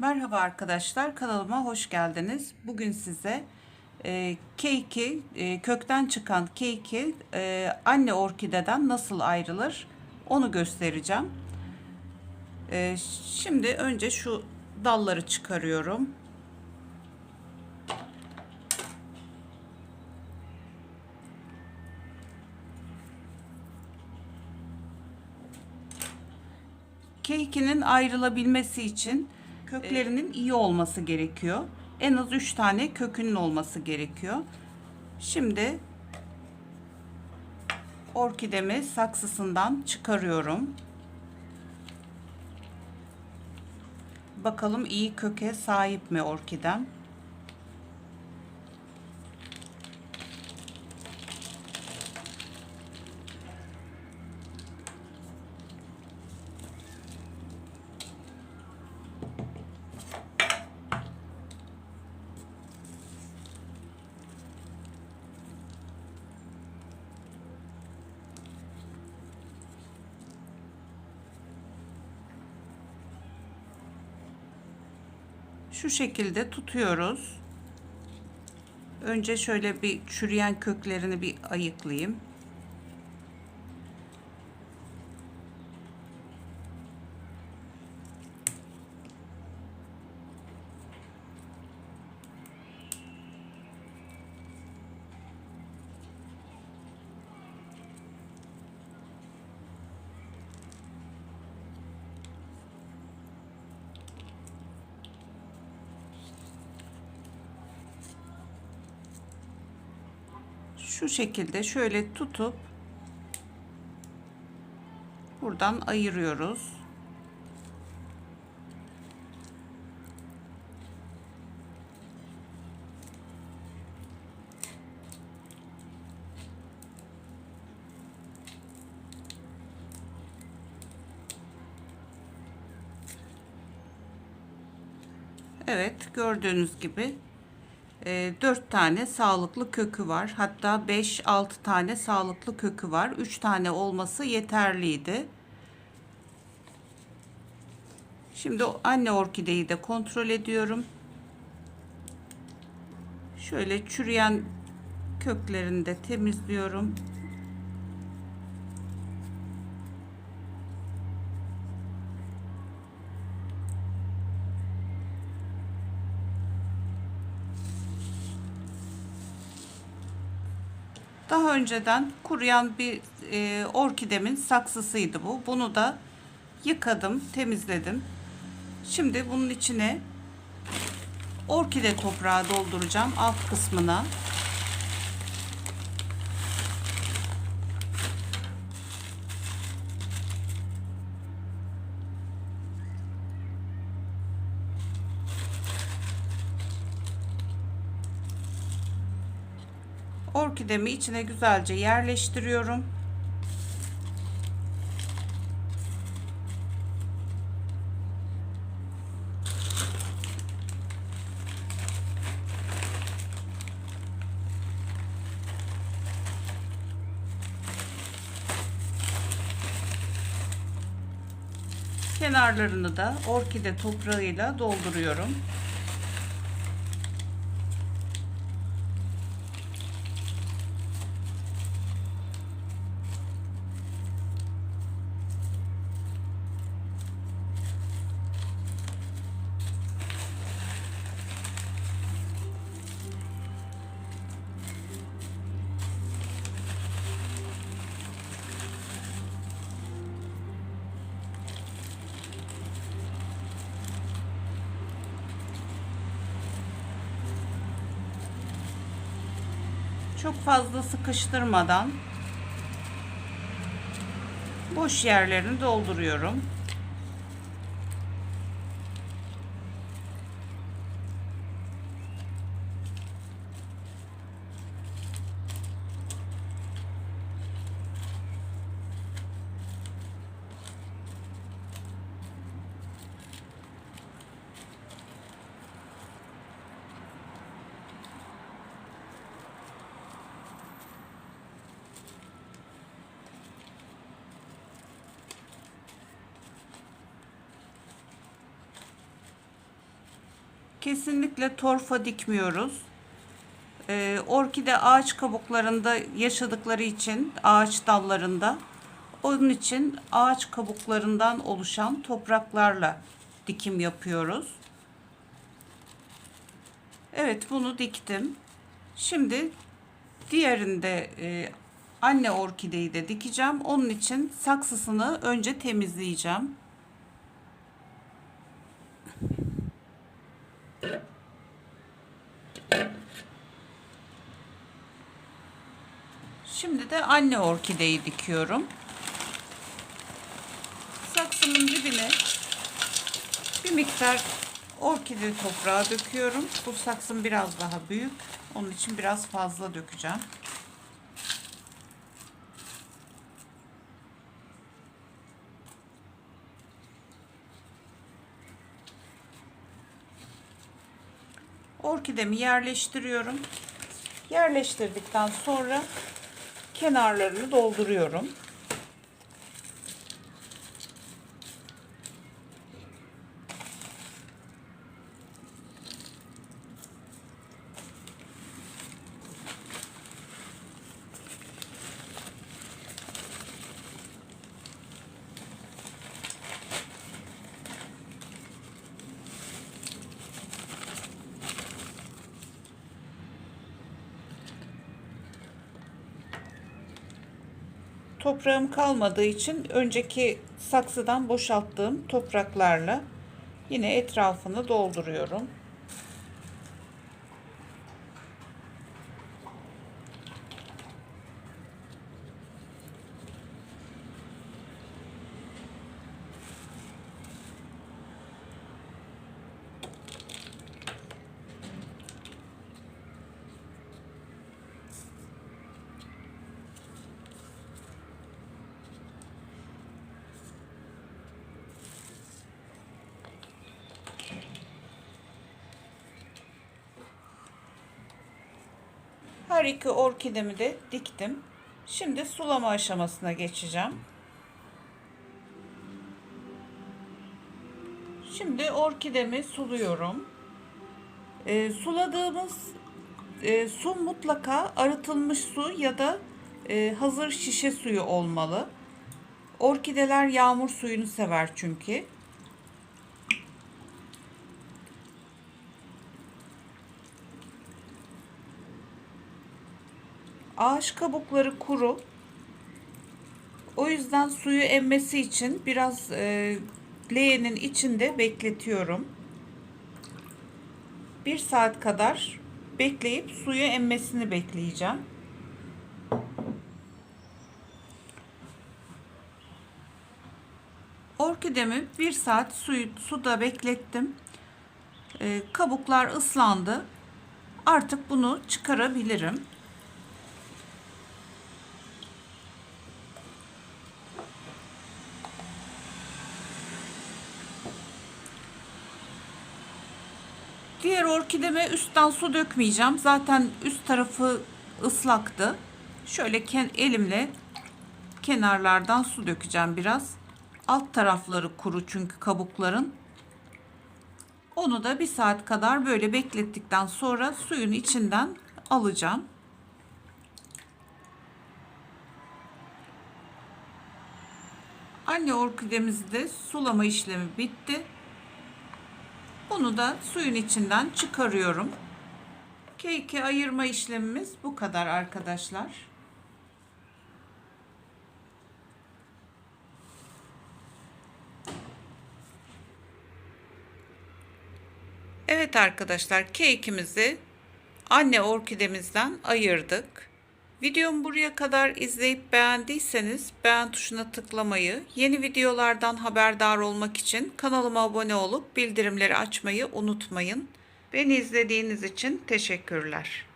Merhaba arkadaşlar kanalıma hoş geldiniz. Bugün size e, keiki e, kökten çıkan keiki e, anne orkideden nasıl ayrılır onu göstereceğim. E, şimdi önce şu dalları çıkarıyorum. Keikinin ayrılabilmesi için köklerinin iyi olması gerekiyor. En az 3 tane kökünün olması gerekiyor. Şimdi orkidemi saksısından çıkarıyorum. Bakalım iyi köke sahip mi orkidem? Şu şekilde tutuyoruz. Önce şöyle bir çürüyen köklerini bir ayıklayayım. Şu şekilde şöyle tutup buradan ayırıyoruz. Evet gördüğünüz gibi 4 tane sağlıklı kökü var. Hatta 5-6 tane sağlıklı kökü var. 3 tane olması yeterliydi. Şimdi anne orkideyi de kontrol ediyorum. Şöyle çürüyen köklerini de temizliyorum. Önceden kuruyan bir e, orkidemin saksısıydı bu. Bunu da yıkadım, temizledim. Şimdi bunun içine orkide toprağı dolduracağım alt kısmına. Orkidemi içine güzelce yerleştiriyorum. Kenarlarını da orkide toprağıyla dolduruyorum. Çok fazla sıkıştırmadan boş yerlerini dolduruyorum. Kesinlikle torfa dikmiyoruz. Ee, orkide ağaç kabuklarında yaşadıkları için ağaç dallarında onun için ağaç kabuklarından oluşan topraklarla dikim yapıyoruz. Evet bunu diktim. Şimdi diğerinde e, anne orkideyi de dikeceğim. Onun için saksısını önce temizleyeceğim. Şimdi de anne orkideyi dikiyorum. Saksımın dibine bir miktar orkide toprağı döküyorum. Bu saksım biraz daha büyük. Onun için biraz fazla dökeceğim. Orkidemi yerleştiriyorum. Yerleştirdikten sonra kenarlarını dolduruyorum. Toprağım kalmadığı için önceki saksıdan boşalttığım topraklarla yine etrafını dolduruyorum. Her iki orkidemi de diktim. Şimdi sulama aşamasına geçeceğim. Şimdi orkidemi suluyorum. E, suladığımız e, su mutlaka arıtılmış su ya da e, hazır şişe suyu olmalı. Orkideler yağmur suyunu sever çünkü. Ağaç kabukları kuru. O yüzden suyu emmesi için biraz e, leğenin içinde bekletiyorum. Bir saat kadar bekleyip suyu emmesini bekleyeceğim. Orkidemi bir saat suyu, suda beklettim. E, kabuklar ıslandı. Artık bunu çıkarabilirim. Diğer orkideme üstten su dökmeyeceğim. Zaten üst tarafı ıslaktı. Şöyle elimle kenarlardan su dökeceğim biraz. Alt tarafları kuru çünkü kabukların. Onu da bir saat kadar böyle beklettikten sonra suyun içinden alacağım. Anne orkidemizde sulama işlemi bitti. Bunu da suyun içinden çıkarıyorum. Keki ayırma işlemimiz bu kadar arkadaşlar. Evet arkadaşlar kekimizi anne orkidemizden ayırdık. Videomu buraya kadar izleyip beğendiyseniz beğen tuşuna tıklamayı, yeni videolardan haberdar olmak için kanalıma abone olup bildirimleri açmayı unutmayın. Beni izlediğiniz için teşekkürler.